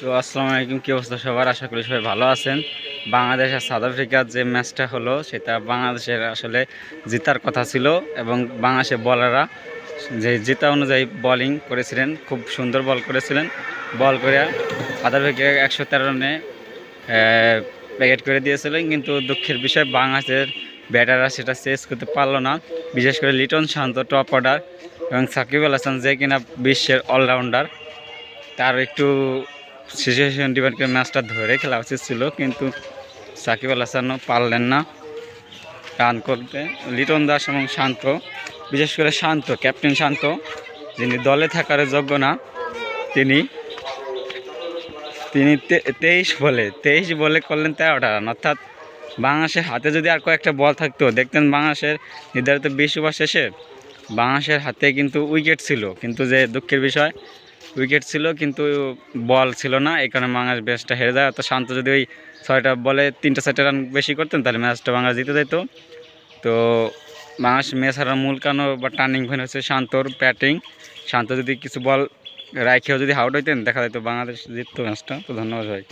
তো আসসালামু আলাইকুম, কী অবস্থা সবার? আশা করি সবাই ভালো আছেন। বাংলাদেশ আর সাউথ আফ্রিকার যে ম্যাচটা হলো, সেটা বাংলাদেশের আসলে জেতার কথা ছিল এবং বাংলাদেশের বলাররা যে জেতা অনুযায়ী বলিং করেছিলেন, খুব সুন্দর বল করেছিলেন। বল করে সাউথ আফ্রিকা একশো তেরো রানে প্যাকেট করে দিয়েছিলেন। কিন্তু দুঃখের বিষয়, বাংলাদেশের ব্যাটাররা সেটা চেস করতে পারল না। বিশেষ করে লিটন শান্ত টপ অর্ডার এবং সাকিব আল হাসান যে কিনা বিশ্বের অলরাউন্ডার তার একটু সিচুয়েশন ডিপেন্ড করে ম্যাচটা ধরে খেলা উচিত ছিল, কিন্তু সাকিব আল হাসানও পারলেন না। রান করতে লিটন দাস এবং শান্ত, বিশেষ করে শান্ত, ক্যাপ্টেন শান্ত, যিনি দলে থাকার যোগ্য না, তিনি তিনি তেইশ বলে তেইশ বলে করলেন তেরোটা রান। অর্থাৎ বাংলাদেশের হাতে যদি আর কয়েকটা বল থাকতো, দেখতেন বাংলাদেশের নির্ধারিত বিশ ওভার শেষে বাংলাদেশের হাতে কিন্তু উইকেট ছিল। কিন্তু যে দুঃখের বিষয় উইকেট ছিল, কিন্তু বল ছিল না, এই কারণে বাংলাদেশ ম্যাচটা হেরে যায়। তো শান্ত যদি ওই ছয়টা বলে তিনটা চারটা রান বেশি করতেন, তাহলে ম্যাচটা বাংলাদেশ জিতে যেত তো বাংলাদেশ ম্যাচ হারার মূল কারণ বা টার্নিং পয়েন্ট হচ্ছে শান্তর ব্যাটিং শান্ত যদি কিছু বল রাখেও যদি হাউট হইতেন, দেখা যেত বাংলাদেশ জিততো ম্যাচটা তো ধন্যবাদ ভাই।